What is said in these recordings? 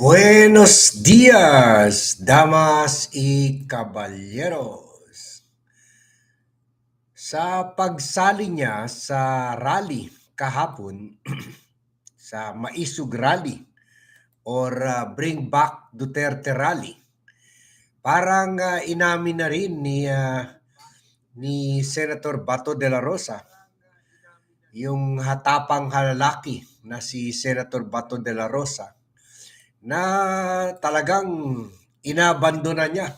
Buenos días, damas y caballeros. Sa pagsali niya sa rally kahapon, sa Maisug Rally or uh, Bring Back Duterte Rally, parang uh, inamin na rin ni, uh, ni Senator Bato de la Rosa yung hatapang halalaki na si Senator Bato de la Rosa na talagang inabandona niya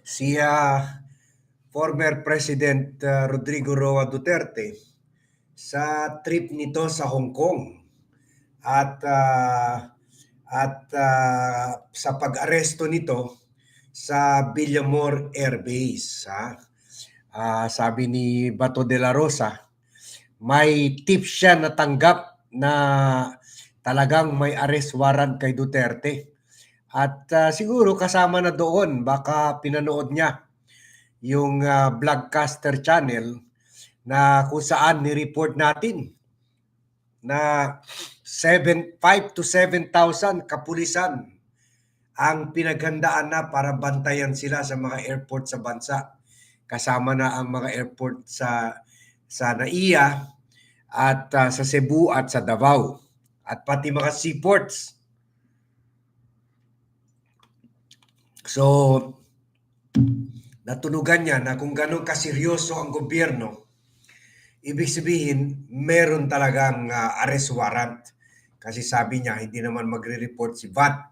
si uh, former President uh, Rodrigo Roa Duterte sa trip nito sa Hong Kong at uh, at uh, sa pag-aresto nito sa Villamor Air Base ha? Uh, sabi ni Bato de la Rosa may tip siya natanggap na talagang may arrest warrant kay Duterte. At uh, siguro kasama na doon, baka pinanood niya yung uh, Vlogcaster channel na kung saan ni-report natin na 7, 5 to 7,000 kapulisan ang pinaghandaan na para bantayan sila sa mga airport sa bansa. Kasama na ang mga airport sa sa NAIA at uh, sa Cebu at sa Davao at pati mga seaports. So, natunugan niya na kung ganun kaseryoso ang gobyerno, ibig sabihin, meron talagang uh, arrest warrant. Kasi sabi niya, hindi naman magre-report si VAT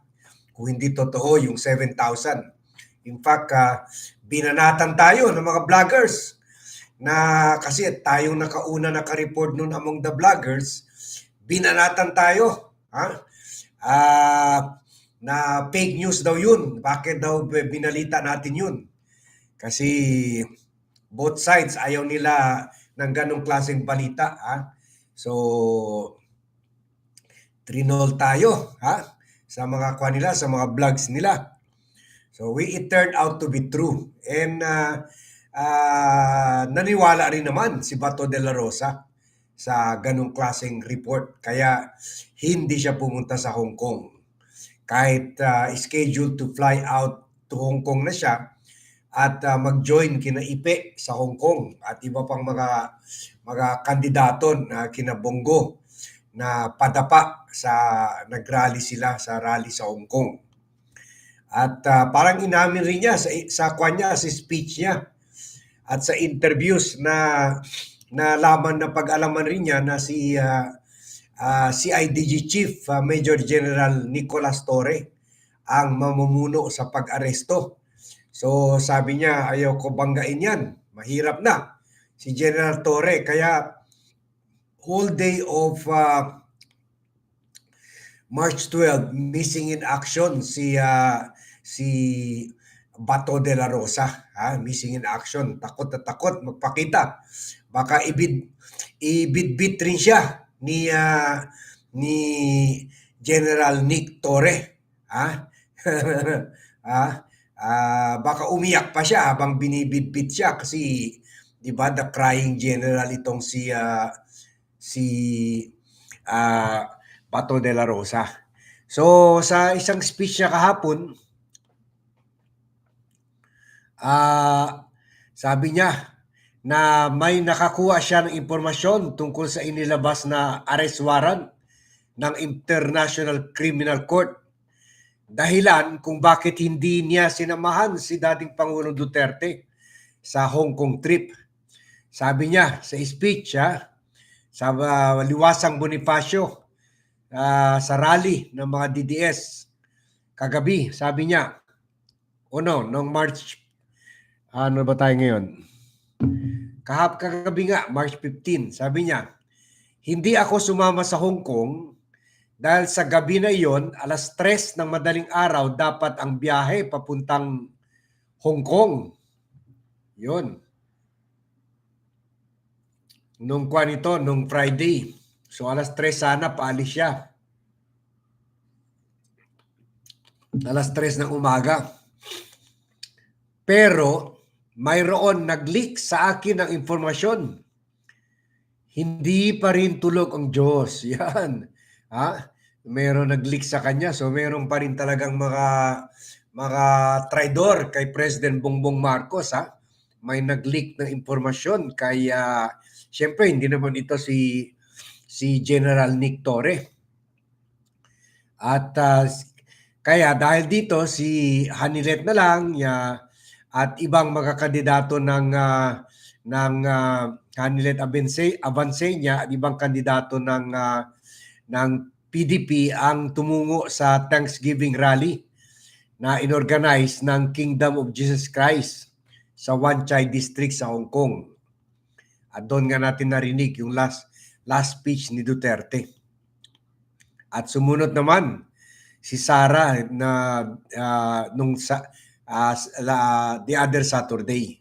kung hindi totoo yung 7,000. In fact, uh, binanatan tayo ng mga vloggers na kasi tayong nakauna naka-report noon among the vloggers binanatan tayo. Ha? Uh, na fake news daw yun. Bakit daw binalita natin yun? Kasi both sides ayaw nila ng ganong klaseng balita. Ha? So, trinol tayo ha? sa mga kwa nila, sa mga vlogs nila. So, we, it turned out to be true. And uh, uh, naniwala rin naman si Bato de la Rosa sa ganong klaseng report. Kaya hindi siya pumunta sa Hong Kong. Kahit uh, scheduled to fly out to Hong Kong na siya at uh, mag-join kina Ipe sa Hong Kong at iba pang mga mga kandidato na kina Bongo na padapa sa nagrally sila sa rally sa Hong Kong. At uh, parang inamin rin niya sa sa kanya sa speech niya at sa interviews na nalaman na pag-alaman rin niya na si uh, uh, CIDG Chief uh, Major General Nicolas Torre ang mamumuno sa pag-aresto. So sabi niya ayaw ko banggain yan. Mahirap na si General Torre kaya whole day of uh, March 12 missing in action si uh, si Bato de la Rosa, ha? missing in action, takot na takot magpakita. Baka ibid ibidbit rin siya ni uh, ni General Nick Torre, ha? ha? Uh, baka umiyak pa siya habang binibidbit siya kasi 'di ba the crying general itong si uh, si uh, Bato de la Rosa. So sa isang speech niya kahapon, uh, sabi niya na may nakakuha siya ng impormasyon tungkol sa inilabas na arrest warrant ng International Criminal Court. Dahilan kung bakit hindi niya sinamahan si dating Pangulong Duterte sa Hong Kong trip. Sabi niya sa speech ha, sa uh, Liwasang Bonifacio uh, sa rally ng mga DDS kagabi, sabi niya, uno, noong March ano ba tayo ngayon? Kahap kagabi nga, March 15, sabi niya, hindi ako sumama sa Hong Kong dahil sa gabi na iyon, alas 3 ng madaling araw, dapat ang biyahe papuntang Hong Kong. Yun. Nung kwan ito, nung Friday. So alas 3 sana paalis siya. Alas 3 ng umaga. Pero mayroon nag-leak sa akin ng informasyon. Hindi pa rin tulog ang Diyos. Yan. Ha? meron nag-leak sa kanya. So meron pa rin talagang mga mga traidor kay President Bongbong Marcos ha. May nag-leak ng impormasyon kay uh, syempre hindi naman ito si si General Nick Torre. At uh, kaya dahil dito si Hanilet na lang ya, at ibang mga kandidato ng uh, ng uh, Hanilet Avance, Avancenia at ibang kandidato ng uh, ng PDP ang tumungo sa Thanksgiving rally na inorganize ng Kingdom of Jesus Christ sa Wan Chai District sa Hong Kong. At doon nga natin narinig yung last last speech ni Duterte. At sumunod naman si Sara na uh, nung sa uh, la, the other Saturday.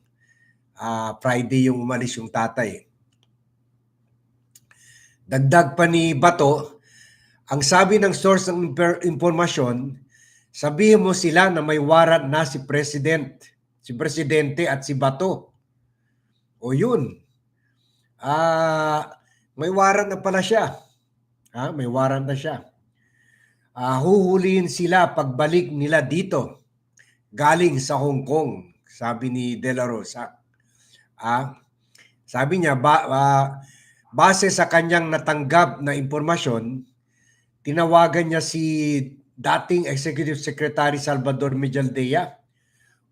Uh, Friday yung umalis yung tatay. Dagdag pa ni Bato, ang sabi ng source ng impormasyon, sabihin mo sila na may warrant na si President, si Presidente at si Bato. O yun. Uh, may warrant na pala siya. Ha? May warrant na siya. Uh, huhulihin sila pagbalik nila dito galing sa Hong Kong, sabi ni De La Rosa. Ah, sabi niya ba, uh, base sa kanyang natanggap na impormasyon, tinawagan niya si dating Executive Secretary Salvador Mijaldea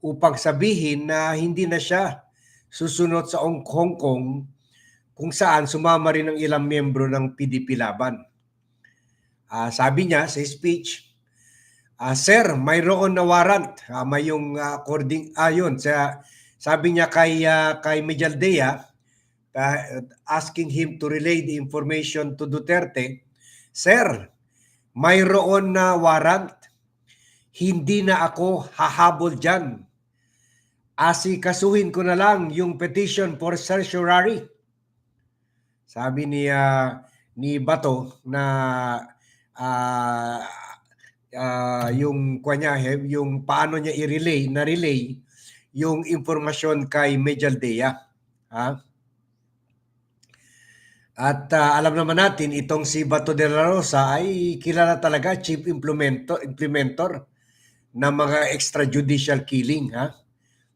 upang sabihin na hindi na siya susunod sa Hong Kong kung saan sumama rin ang ilang miyembro ng PDP Laban. Uh, sabi niya sa speech, uh, Sir, mayroon na warrant. Uh, may yung uh, according, ayun, sa, sabi niya kay, uh, kay Mijaldea, uh, asking him to relay the information to Duterte, Sir, mayroon na warrant. Hindi na ako hahabol dyan. Asikasuhin ko na lang yung petition for certiorari sabi ni uh, ni Bato na uh, uh, yung kanya yung paano niya i-relay na relay yung impormasyon kay Medjaldea ha? At uh, alam naman natin itong si Bato de la Rosa ay kilala talaga chief implementer implementer ng mga extrajudicial killing ha?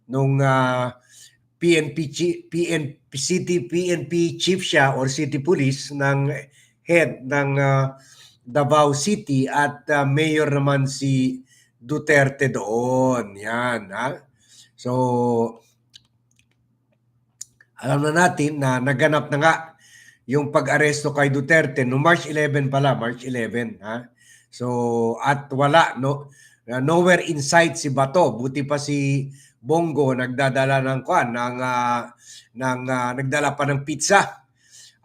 Nung uh, PNP PNP City PNP chief siya or city police ng head ng uh, Davao City at uh, mayor naman si Duterte doon. Yan, ha? So alam na natin na naganap na nga yung pag-aresto kay Duterte no March 11 pala, March 11, ha? So at wala no nowhere in sight si Bato, buti pa si Bongo nagdadala ng kwan ng uh, ng uh, nagdala pa ng pizza.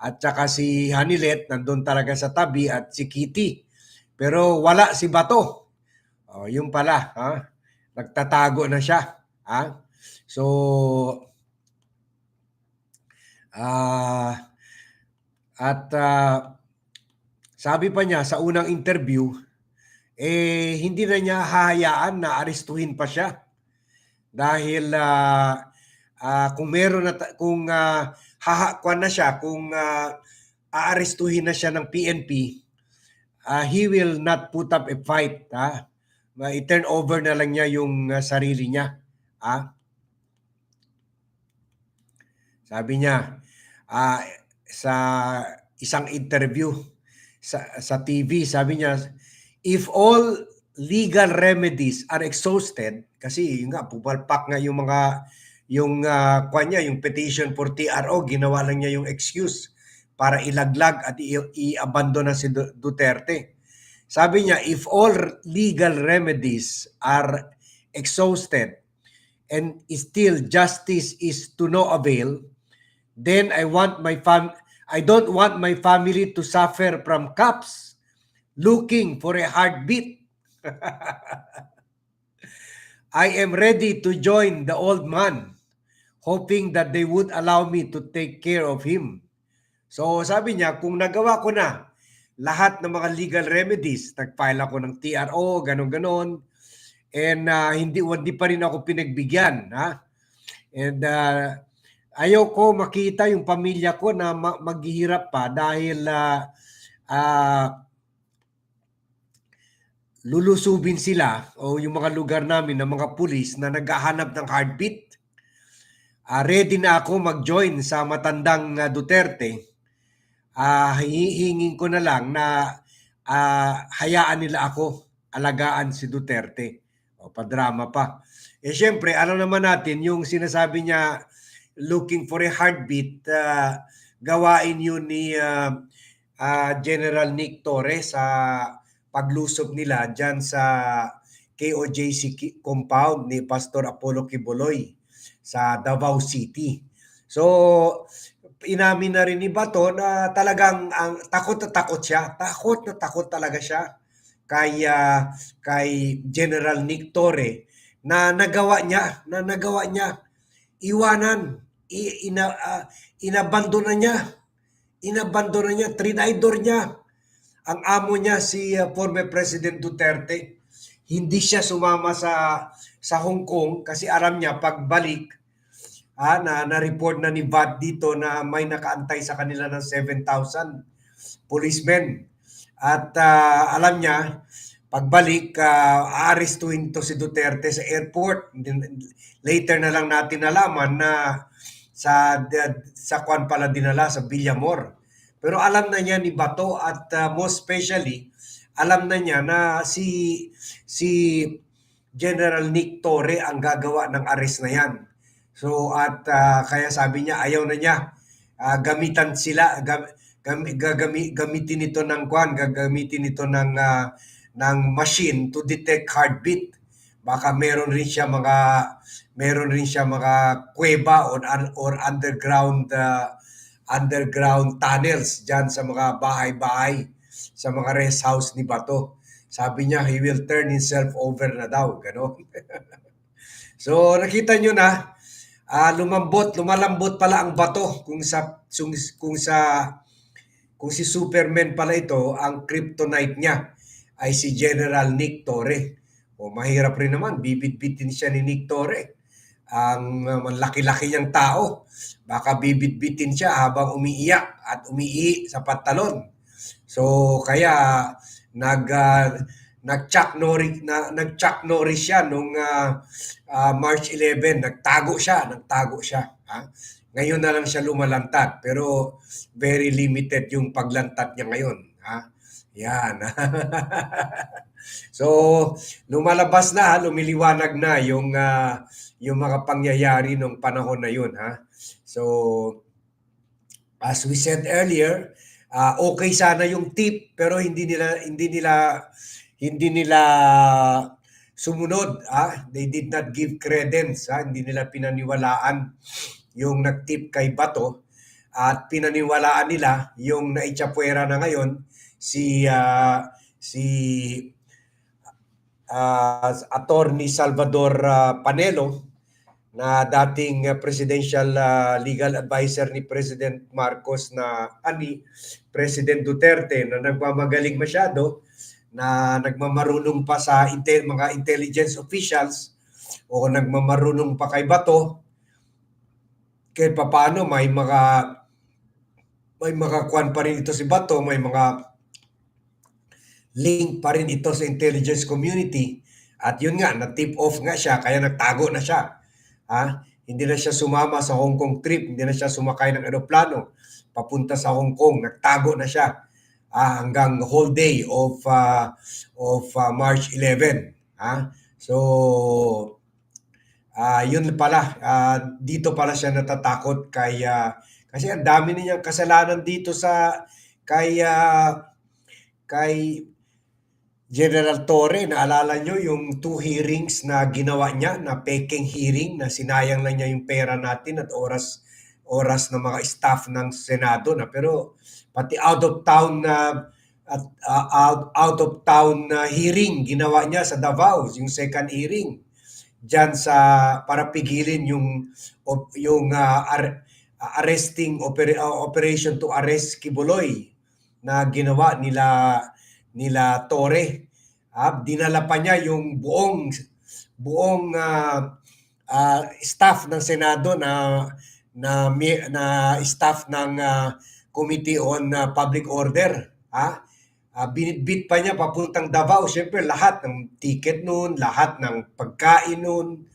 At saka si Hanilet nandun talaga sa tabi at si Kitty. Pero wala si Bato. Oh, yung pala, ha? Nagtatago na siya, ha? So uh, at uh, sabi pa niya sa unang interview eh hindi na niya hahayaan na arestuhin pa siya dahil uh, uh, kung meron na kung uh, hahakwan na siya kung uh, aarestuhin na siya ng PNP uh, he will not put up a fight ha? Uh, i-turn over na lang niya yung uh, sarili niya ha? Sabi niya uh, sa isang interview sa sa TV sabi niya if all legal remedies are exhausted kasi yung nga pupalpak nga yung mga yung uh, kanya yung petition for TRO ginawa lang niya yung excuse para ilaglag at i-abandon na si Duterte. Sabi niya if all legal remedies are exhausted and still justice is to no avail then I want my fam I don't want my family to suffer from cops looking for a heartbeat I am ready to join the old man, hoping that they would allow me to take care of him. So sabi niya, kung nagawa ko na lahat ng mga legal remedies, nag-file ako ng TRO, ganon-ganon, and uh, hindi, hindi pa rin ako pinagbigyan. Ha? And uh, ayaw ko makita yung pamilya ko na ma- maghihirap pa dahil uh, uh, lulusubin sila o yung mga lugar namin ng mga pulis na naghahanap ng heartbeat. Ah, ready na ako mag-join sa matandang ah, Duterte. Ah, hihingin ko na lang na ah, hayaan nila ako alagaan si Duterte. O padrama pa. Eh syempre, alam naman natin yung sinasabi niya looking for a heartbeat, ah, gawain yun ni ah, ah, General Nick Torres sa paglusob nila dyan sa KOJC compound ni Pastor Apollo Kibuloy sa Davao City. So, inamin na rin ni Bato na talagang ang takot na takot siya. Takot na takot talaga siya kay ah, kay General Nick Torre na nagawa niya, na nagawa niya iwanan, i, ina, ah, inabandona niya, inabandona niya, trinidor niya. Ang amo niya si ah, former President Duterte. Hindi siya sumama sa sa Hong Kong kasi alam niya pagbalik ah, na na-report na ni VAT dito na may nakaantay sa kanila ng 7,000 policemen. At ah, alam niya, pagbalik, uh, aarestuhin to si Duterte sa airport. Later na lang natin nalaman na sa sa kwan pala dinala sa Villamor. Pero alam na niya ni Bato at ah, most especially, alam na niya na si si General Nick Torre ang gagawa ng arrest na yan. So at ah, kaya sabi niya ayaw na niya ah, gamitan sila gam, gam, gagami, gamitin ito ng kwan, gagamitin ito ng ah, ng machine to detect heartbeat. Baka meron rin siya mga meron rin siya mga kuweba or, or underground ah, underground tunnels diyan sa mga bahay-bahay sa mga rest house ni Bato. Sabi niya, he will turn himself over na daw. Gano'n. so, nakita nyo na, ah, lumambot, lumalambot pala ang bato kung sa, kung, kung sa, kung si Superman pala ito, ang kryptonite niya ay si General Nick Torre. O mahirap rin naman, bibit-bitin siya ni Nick Torre. Ang uh, laki-laki niyang tao. Baka bibit-bitin siya habang umiiyak at umiihi sa pantalon. So kaya nag uh, nag-Chuck Norris na nag-Chuck Norris siya nung uh, uh, March 11, nagtago siya, nagtago siya, ha? Ngayon na lang siya lumalantad, pero very limited yung paglantad niya ngayon, ha? Yan. so, lumalabas na, lumiliwanag na yung uh, yung mga pangyayari nung panahon na yun, ha? So, as we said earlier, uh, okay sana yung tip pero hindi nila hindi nila hindi nila sumunod ah. They did not give credence ah. Hindi nila pinaniwalaan yung nagtip kay Bato. At pinaniwalaan nila yung naitsapwera na ngayon si uh, si uh, attorney Salvador uh, Panelo na dating uh, presidential uh, legal advisor ni President Marcos na ani President Duterte na nagmamagaling masyado na nagmamarunong pa sa inte- mga intelligence officials o nagmamarunong pa kay Bato. Kahit paano may mga may mga kwan pa rin ito si Bato, may mga link pa rin ito sa intelligence community. At yun nga, na-tip off nga siya kaya nagtago na siya Ha? Hindi na siya sumama sa Hong Kong trip, hindi na siya sumakay ng eroplano papunta sa Hong Kong, nagtago na siya ah, hanggang whole day of uh, of uh, March 11. Ha? So uh, yun pala, uh, dito pala siya natatakot kay uh, kasi ang dami niyang kasalanan dito sa kay uh, kay General Torre, naalala nyo yung two hearings na ginawa niya, na peking hearing, na sinayang lang niya yung pera natin at oras oras ng mga staff ng Senado na pero pati out of town na at uh, out, out of town na hearing ginawa niya sa Davao, yung second hearing diyan sa para pigilin yung yung uh, ar, arresting opera, uh, operation to arrest Kibuloy na ginawa nila nila Torre. Ah, dinala pa niya yung buong buong uh, uh, staff ng Senado na na na staff ng uh, Committee on uh, Public Order, ha? Ah, binitbit pa niya papuntang Davao. Siyempre, lahat ng ticket noon, lahat ng pagkain noon,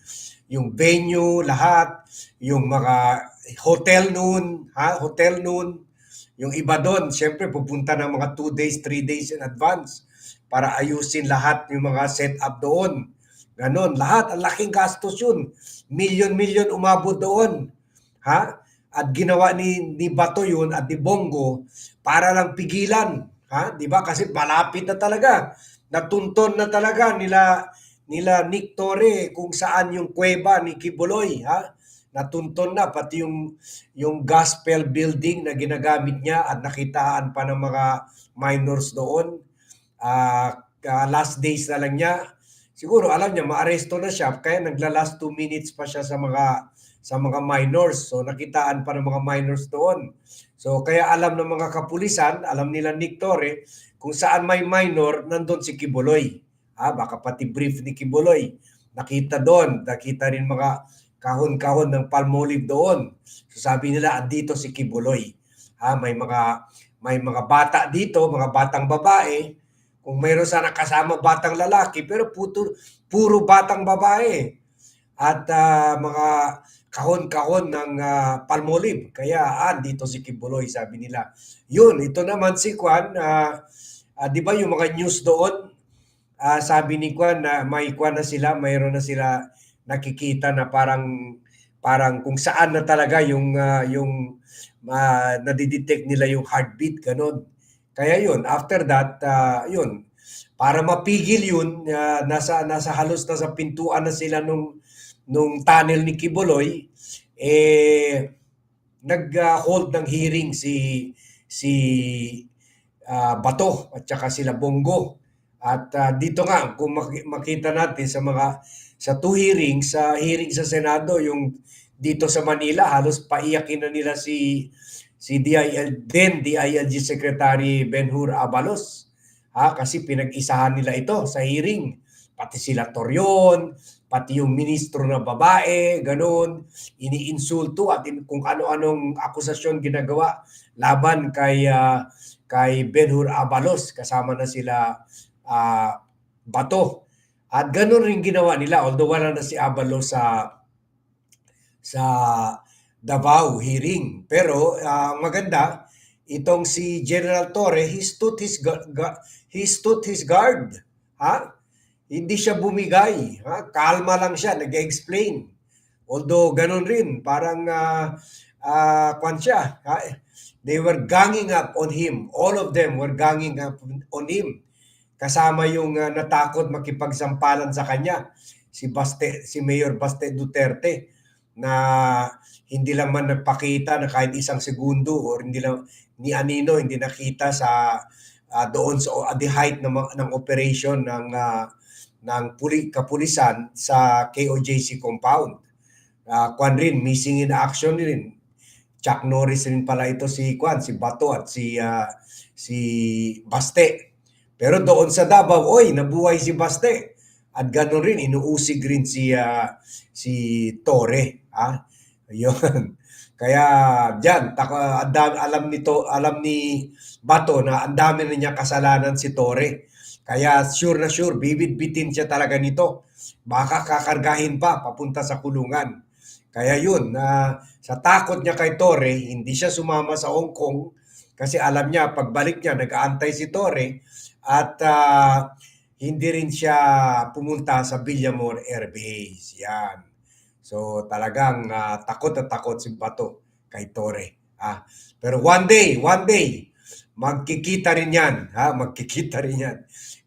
yung venue, lahat, yung mga hotel noon, ha, hotel noon, yung iba doon, siyempre pupunta ng mga 2 days, 3 days in advance para ayusin lahat yung mga setup doon. Ganon, lahat, ang laking gastos yun. Milyon-milyon umabot doon. Ha? At ginawa ni, ni Bato yun at ni Bongo para lang pigilan. Ha? Di ba? Kasi malapit na talaga. Natunton na talaga nila nila Nick Torre kung saan yung kuweba ni Kibuloy. Ha? Natunton na pati yung yung gospel building na ginagamit niya at nakitaan pa ng mga minors doon. Ah, ah, last days na lang niya. Siguro alam niya maaresto na siya kaya nagla last 2 minutes pa siya sa mga sa mga minors. So nakitaan pa ng mga minors doon. So kaya alam ng mga kapulisan, alam nila Nick Torre kung saan may minor, nandun si Kibuloy. Ah, baka pati brief ni Kibuloy. Nakita doon, nakita rin mga kahon-kahon ng palmolive doon. So sabi nila, andito si Kibuloy. Ha, may mga may mga bata dito, mga batang babae. Kung mayroon sana kasama batang lalaki, pero puto, puro batang babae. At ah, mga kahon-kahon ng ah, palmolive. Kaya ah, dito si Kibuloy, sabi nila. Yun, ito naman si Kwan, ah, ah, di ba yung mga news doon, ah, sabi ni Kwan na may Kwan na sila, mayroon na sila nakikita na parang parang kung saan na talaga yung ah, yung uh, nadidetect nila yung heartbeat ganon. Kaya yun, after that, ah, yun, para mapigil yun, ah, nasa nasa halos nasa pintuan na sila nung nung tunnel ni Kibuloy, eh nag-hold ng hearing si si ah, Bato at saka sila Bongo. At ah, dito nga kung maki- makita natin sa mga sa two hearings, sa hearing sa Senado, yung dito sa Manila, halos paiyakin na nila si si DIL, then DILG Secretary Benhur Abalos. Ha, kasi pinag-isahan nila ito sa hearing. Pati sila Torion, pati yung ministro na babae, ganun, iniinsulto at in, kung ano-anong akusasyon ginagawa laban kay ah, kay Benhur Abalos kasama na sila ah, Bato. At ganun rin ginawa nila although wala na si Abalos sa sa Davao hearing. Pero ang maganda itong si General Torre, he stood his he stood his guard. Ha? Hindi siya bumigay, ha? Kalma lang siya, nag-explain. Although ganun rin, parang ah ah, kwan siya, ha? They were ganging up on him. All of them were ganging up on him. Kasama yung ah, natakot makipagsampalan sa kanya, si Baste, si Mayor Baste Duterte na hindi lang man nagpakita na kahit isang segundo or hindi lang ni Anino hindi nakita sa ah, doon sa at the height ng, ng operation ng ah, ng puli, kapulisan sa KOJC compound. Ah, kwan rin, missing in action rin. Chuck Norris rin pala ito si Kwan, si Bato at si ah, si Baste. Pero doon sa Davao, oy, nabuhay si Baste. At ganoon rin, inuusig rin si ah, si Torre. Ha? Yun. Kaya diyan, alam nito, alam ni Bato na ang dami na niya kasalanan si Torre. Kaya sure na sure, bibit-bitin siya talaga nito. Baka kakargahin pa papunta sa kulungan. Kaya yun, na sa takot niya kay Torre, hindi siya sumama sa Hong Kong kasi alam niya, pagbalik niya, nag-aantay si Torre at ah, hindi rin siya pumunta sa Villamor Air Base. Yan. So talagang ah, takot na takot si Bato kay Torre. Ah, pero one day, one day, magkikita rin yan. Ha? Magkikita rin yan.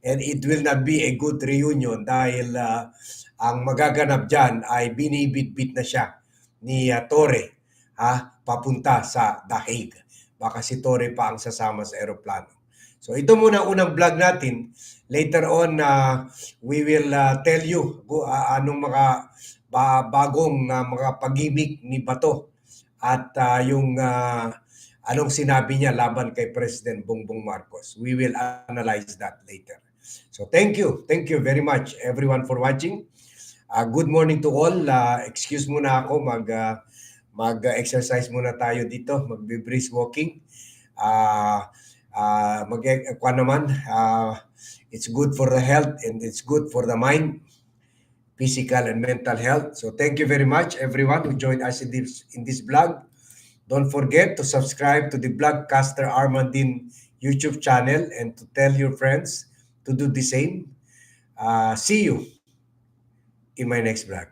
And it will not be a good reunion dahil ah, ang magaganap dyan ay binibit-bit na siya ni ah, Torre ha? papunta sa Dahig. Baka si Torre pa ang sasama sa eroplano. So ito muna ang unang vlog natin. Later on, ah, we will ah, tell you ah, anong mga ba- bagong ah, mga pag-ibig ni Bato at ah, yung ah, anong sinabi niya laban kay President Bongbong Marcos. We will analyze that later. So thank you. Thank you very much everyone for watching. Ah, good morning to all. Ah, excuse muna ako mag ah, mag-exercise muna tayo dito, magbe-brisk walking. Ah, uh, mag kuan naman uh, it's good for the health and it's good for the mind physical and mental health. So thank you very much everyone who joined us in this in this blog don't forget to subscribe to the blogcaster armandin youtube channel and to tell your friends to do the same. Uh, see you in my next vlog